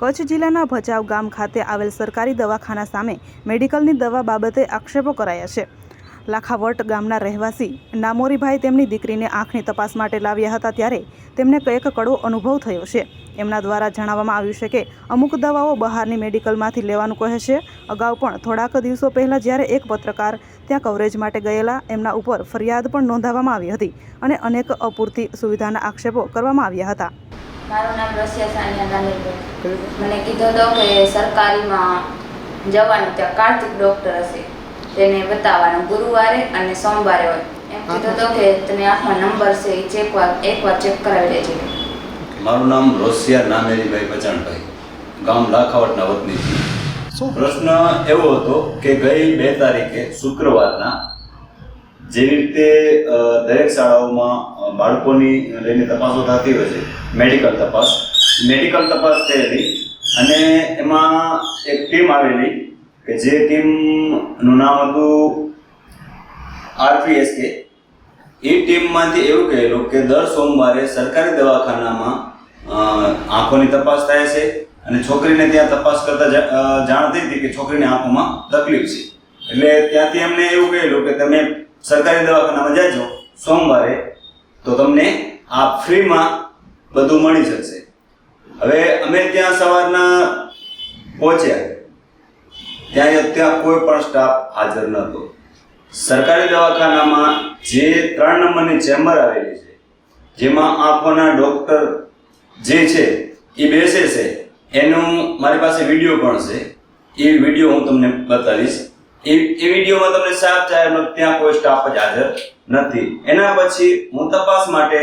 કચ્છ જિલ્લાના ભચાઉ ગામ ખાતે આવેલ સરકારી દવાખાના સામે મેડિકલની દવા બાબતે આક્ષેપો કરાયા છે. લાખાવટ ગામના રહેવાસી નામોરીભાઈ તેમની દીકરીને આંખની તપાસ માટે લાવ્યા હતા ત્યારે તેમને કંઈક કડવો અનુભવ થયો છે. એમના દ્વારા જણાવવામાં આવ્યું છે કે અમુક દવાઓ બહારની મેડિકલમાંથી લેવાનું કહે છે. અગાઉ પણ થોડાક દિવસો પહેલાં જ્યારે એક પત્રકાર ત્યાં કવરેજ માટે ગયેલા, એમના ઉપર ફરિયાદ પણ નોંધાવવામાં આવી હતી અને અનેક અપૂરતી સુવિધાના આક્ષેપો કરવામાં આવ્યા હતા. મારું નામ રસિયા સાનિયા દાનિલભાઈ મને કીધો તો કે સરકારીમાં જવાનું ત્યાં કાર્તિક ડૉક્ટર હશે. તેને બતાવવાનું. ગુરુવારે અને સોમવારે હોય. એમ કીધો તો કે તને આંખમાં નંબર છે એ ચેક વાર એકવાર ચેક કરાવી લેજે. મારું નામ રોસિયા નામેરીભાઈ બચાણભાઈ ગામ લાખાવટના વતની શું? પ્રશ્ન એવો હતો કે ગઈ બે તારીખે શુક્રવારના જેવી રીતે દરેક શાળાઓમાં બાળકોની લઈને તપાસો થતી હોય છે. મેડિકલ તપાસ. મેડિકલ તપાસ થયેલી અને એમાં એક ટીમ આવેલી કે જે ટીમનું નામ હતું આરપીએસકે. એ ટીમમાંથી એવું કહેલું કે દર સોમવારે સરકારી દવાખાનામાં આંખોની તપાસ થાય છે અને છોકરીને ત્યાં તપાસ કરતા જા- અ, હતી કે છોકરીની આંખોમાં તકલીફ છે. એટલે ત્યાંથી એમને એવું કહેલું કે તમે સરકારી દવાખાનામાં જાજો સોમવારે, તો તમને આ ફ્રીમાં બધું મળી શકશે હવે અમે ત્યાં સવારના પહોંચ્યા. ત્યાં ત્યાં કોઈ પણ સ્ટાફ હાજર નહોતો. સરકારી દવાખાનામાં જે ત્રણ નંબરની ચેમ્બર આવેલી છે, જેમાં આંખોના ડૉક્ટર જે છે, એ બેસે છે. એનું મારી પાસે વીડિયો પણ છે. એ વીડિયો હું તમને બતાવીશ. એ એ વિડીયોમાં તમને સાફ જાહેર મતલબ ત્યાં કોઈ સ્ટાફ જ હાજર નથી. એના પછી હું તપાસ માટે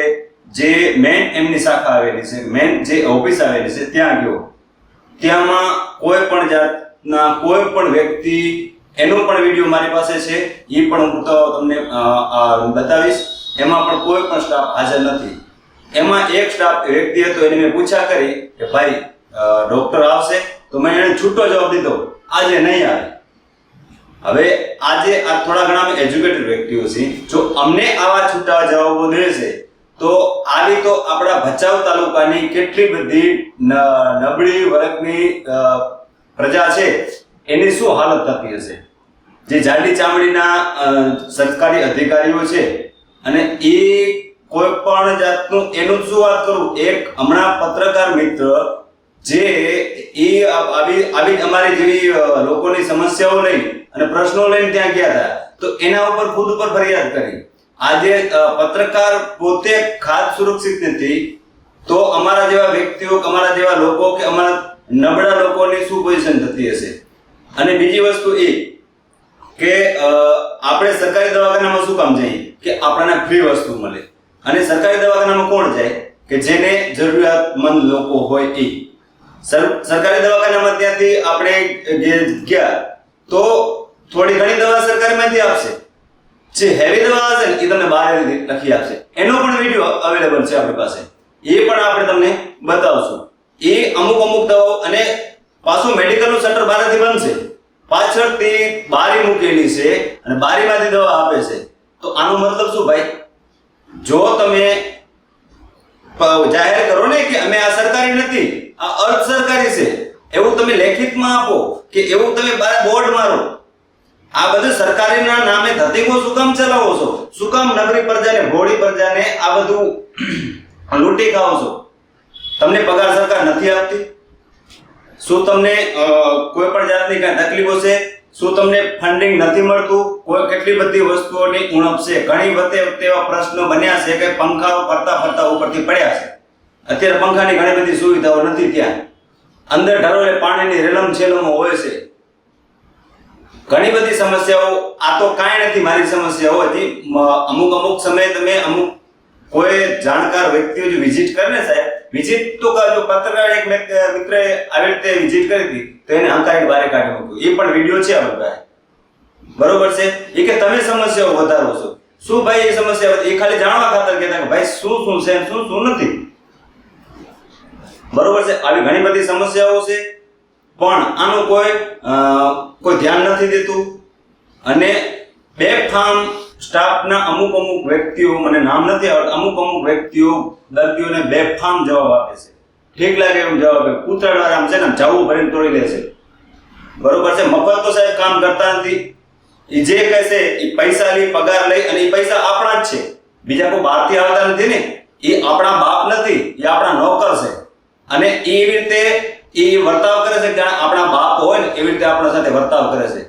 જે મેન એમની શાખા આવેલી છે મેન જે ઓફિસ આવેલી છે, ત્યાં ગયો. ત્યાંમાં કોઈ પણ જાતના કોઈ પણ વ્યક્તિ, એનો પણ વીડિયો મારી પાસે છે, એ પણ હું તો તમને બતાવીશ. એમાં પણ કોઈ પણ સ્ટાફ હાજર નથી. એમાં એક સ્ટાફ વ્યક્તિ હતો, એને મેં પૂછા કરી કે ભાઈ ડોક્ટર આવશે, તો મેં એને છૂટો જવાબ દીધો. આજે નહીં આવે. હવે આજે આ થોડા ઘણા એજ્યુકેટેડ વ્યક્તિઓ છે જો અમને આવા છૂટા જવાબો દેશે તો આવી તો આપણા ભચાઉ તાલુકાની કેટલી બધી નબળી વર્ગની પ્રજા છે, એની શું હાલત થતી હશે? જે જાડી ચામડીના સરકારી અધિકારીઓ છે, અને એ કોઈ પણ જાતનું એનું શું વાત કરું? એક હમણાં પત્રકાર મિત્ર જે એ આવી આવી અમારી જેવી લોકોની સમસ્યાઓ લઈ અને પ્રશ્નો લઈને ત્યાં ગયા હતા, તો એના ઉપર ખુદ ઉપર ફરિયાદ કરી. આજે પત્રકાર પોતે ખાસ સુરક્ષિત નથી, તો અમારા જેવા વ્યક્તિઓ અમારા જેવા લોકો કે અમારા નબળા લોકોની શું પોઝિશન થતી હશે? અને બીજી વસ્તુ એ કે આપણે સરકારી દવાખાનામાં શું કામ જઈએ? કે આપણને ફ્રી વસ્તુ મળે. અને સરકારી દવાખાનામાં કોણ જાય? કે જેને જરૂરિયાતમંદ લોકો હોય એ. સરકારી દવાખાનામાં ત્યાંથી આપણે જે ગયા, તો થોડી ઘણી દવા સરકારીમાંથી આપશે. જે હેવી દવા હશે એ તમને બહાર લખી આપશે. એનો પણ વીડિયો અવેલેબલ છે આપણી પાસે. એ પણ આપણે તમને બતાવશું. એ અમુક અમુક દવાઓ, અને પાછું મેડિકલનું સેન્ટર બહારથી બનશે. પાછળથી બારી મૂકેલી છે, અને બારીમાંથી દવા આપે છે. તો આનો મતલબ શું ભાઈ? જો તમે જાહેર કરો ને કે અમે આ સરકારી નથી આ અર્ધ સરકારી છે. એવું તમે લેખિતમાં આપો કે એવું તમે બાર બોર્ડ મારો. આ બધું સરકારીના નામે ધતિંગો શું કામ ચલાવો છો. શું કામ નગરી પ્રજાને ભોળી પ્રજાને આ બધું લૂંટી ખાઓ છો. તમને પગાર સરકાર નથી આપતી? શું તમને કોઈ પણ જાતની કાંઈ તકલીફો છે? શું તમને ફંડિંગ નથી મળતું? કોઈ કેટલી બધી વસ્તુઓની ઉણપ છે? ઘણી વખતે એવા પ્રશ્નો બન્યા છે કે પંખાઓ ફરતા ફરતા ઉપરથી પડ્યા છે. અત્યારે પંખાની ઘણી બધી સુવિધાઓ નથી ત્યાં. અંદર ઢરોળે પાણીની રેલમ છેલમ હોય છે. ઘણી બધી સમસ્યાઓ, આ તો કાંઈ નથી મારી સમસ્યાઓ હતી. અમુક અમુક સમયે તમે અમુક કોઈ જાણકાર વ્યક્તિઓ જે વિઝિટ કરે ને સાહેબ વિઝિટ તો કરજો પત્રકાર એક મિત- મિત્રએ આવી રીતે વિઝિટ કરી હતી, તો એને હંકારી બારે કાઢી મૂક્યું. એ પણ વીડિયો છે આપણી પાસે. બરોબર છે? એ કે તમે સમસ્યાઓ વધારો છો. શું ભાઈ એ સમસ્યા એ ખાલી જાણવા ખાતર કહેતા કે ભાઈ શું શું છે શું શું નથી? બરોબર છે? આવી ઘણી બધી સમસ્યાઓ છે. પણ આનું કોઈ કોઈ ધ્યાન નથી દેતું. અને બેક ફાર્મ સ્ટાફના અમુક અમુક વ્યક્તિઓ, મને નામ નથી આવડતું, અમુક અમુક વ્યક્તિઓ, દર્દીઓને બેફામ જવાબ આપે છે. ઠીક લાગે એમ જવાબ આપે. કૂતરાડા આમ છે ને જવું ભરીને તોડી લે છે. બરોબર છે? મફત તો સાહેબ કામ કરતા નથી. એ જે કહેશે એ પૈસા લઈ, પગાર લઈ અને એ પૈસા આપણા જ છે. બીજા કોઈ બહારથી આવતા નથી ને. એ આપણા બાપ નથી એ આપણા નોકર છે. અને એવી રીતે એ વર્તાવ કરે છે કે આપણા બાપ હોય ને એવી રીતે આપણા સાથે વર્તાવ કરે છે.